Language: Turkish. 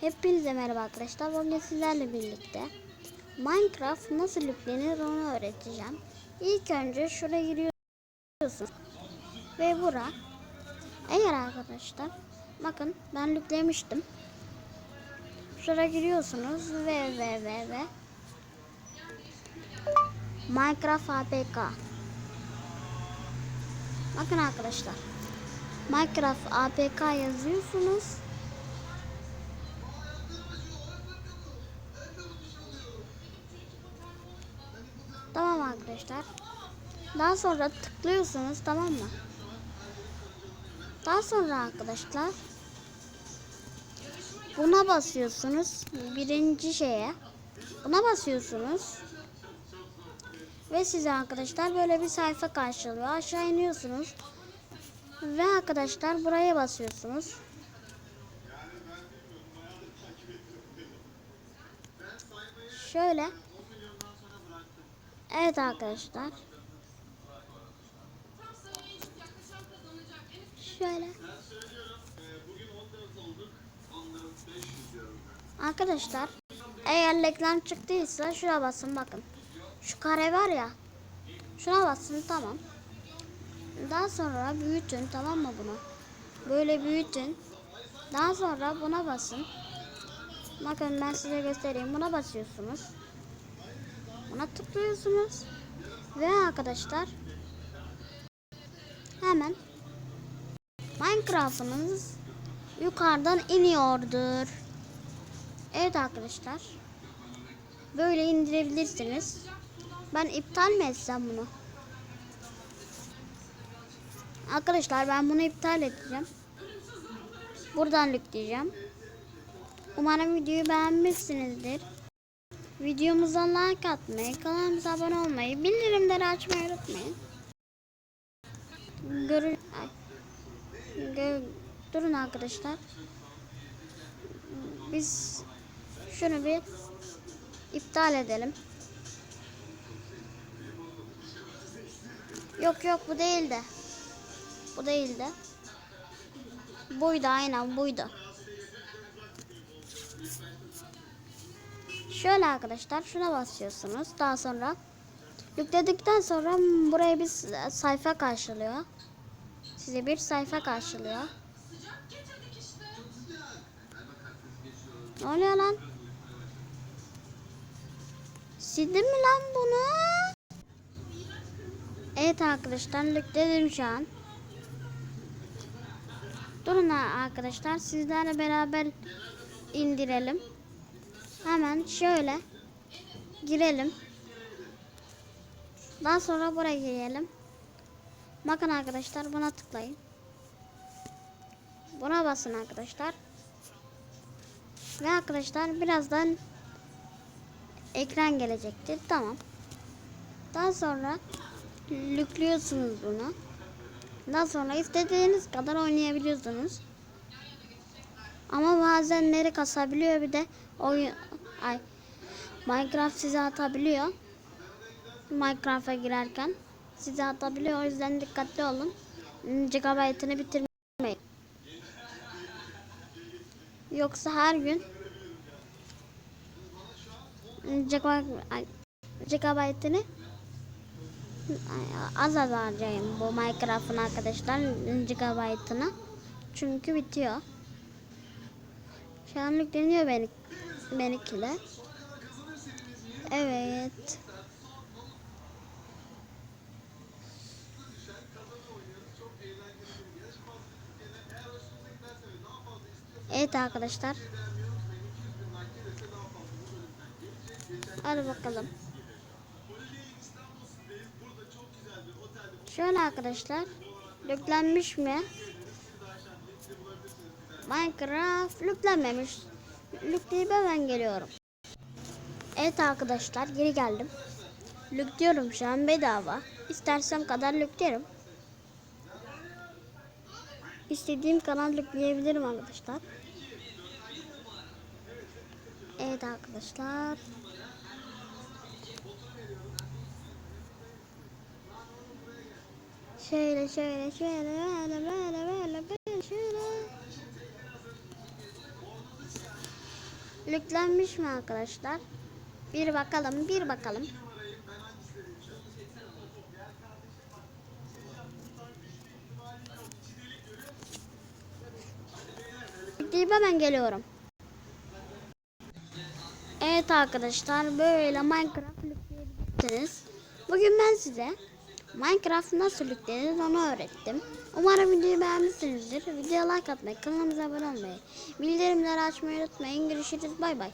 Hepinize merhaba arkadaşlar. Bugün sizlerle birlikte Minecraft nasıl yüklenir onu öğreteceğim. İlk önce şuraya giriyorsunuz ve bura. Eğer arkadaşlar bakın ben yüklemiştim. Şuraya giriyorsunuz ve ve ve ve Minecraft APK. Bakın arkadaşlar. Minecraft APK yazıyorsunuz. Arkadaşlar. Daha sonra tıklıyorsunuz tamam mı? Daha sonra arkadaşlar buna basıyorsunuz. Birinci şeye. Buna basıyorsunuz. Ve size arkadaşlar böyle bir sayfa karşılıyor. Aşağı iniyorsunuz. Ve arkadaşlar buraya basıyorsunuz. Şöyle. Evet arkadaşlar. Şöyle. Arkadaşlar eğer reklam çıktıysa şuna basın bakın. Şu kare var ya. Şuna basın tamam. Daha sonra büyütün tamam mı bunu? Böyle büyütün. Daha sonra buna basın. Bakın ben size göstereyim. Buna basıyorsunuz. Buna tıklıyorsunuz. Ve arkadaşlar hemen Minecraft'ınız yukarıdan iniyordur. Evet arkadaşlar. Böyle indirebilirsiniz. Ben iptal mi etsem bunu? Arkadaşlar ben bunu iptal edeceğim. Buradan yükleyeceğim. Umarım videoyu beğenmişsinizdir. Videomuza like atmayı, kanalımıza abone olmayı, bildirimleri açmayı unutmayın. Görü Ay. Gö Durun arkadaşlar. Biz şunu bir iptal edelim. Yok yok bu değil de. Bu değil de. Buydu aynen buydu. Şöyle arkadaşlar şuna basıyorsunuz. Daha sonra yükledikten sonra buraya bir sayfa karşılıyor. Size bir sayfa karşılıyor. Ne oluyor lan? Sildim mi lan bunu? Evet arkadaşlar yükledim şu an. Durun arkadaşlar sizlerle beraber indirelim. Hemen şöyle girelim. Daha sonra buraya girelim. Bakın arkadaşlar buna tıklayın. Buna basın arkadaşlar. Ve arkadaşlar birazdan ekran gelecektir. Tamam. Daha sonra yüklüyorsunuz bunu. Daha sonra istediğiniz kadar oynayabiliyorsunuz. Ama bazenleri kasabiliyor bir de oyun ay Minecraft size atabiliyor. Minecraft'a girerken size atabiliyor. O yüzden dikkatli olun. Gigabyte'ını bitirmeyin. Yoksa her gün gigabyte'ını az az harcayın bu Minecraft'ın arkadaşlar gigabyte'ını. Çünkü bitiyor. Şu an yükleniyor benim, benimkiler. Evet. Evet arkadaşlar. Hadi bakalım. Şöyle arkadaşlar. Yüklenmiş mi? Minecraft yüklenmemiş. Yükleyip hemen geliyorum. Evet arkadaşlar geri geldim. Yüklüyorum şu an bedava. İstersem kadar yüklerim. İstediğim kanal yükleyebilirim arkadaşlar. Evet arkadaşlar. Şöyle şöyle şöyle böyle böyle böyle Yüklenmiş mi arkadaşlar? Bir bakalım, bir bakalım. Deyip hemen geliyorum. Evet arkadaşlar böyle Minecraft yükleyebilirsiniz. Bugün ben size Minecraft nasıl yüklenir onu öğrettim. Umarım videoyu beğenmişsinizdir. Videoya like atmayı, kanalımıza abone olmayı, bildirimleri açmayı unutmayın. Görüşürüz bay bay.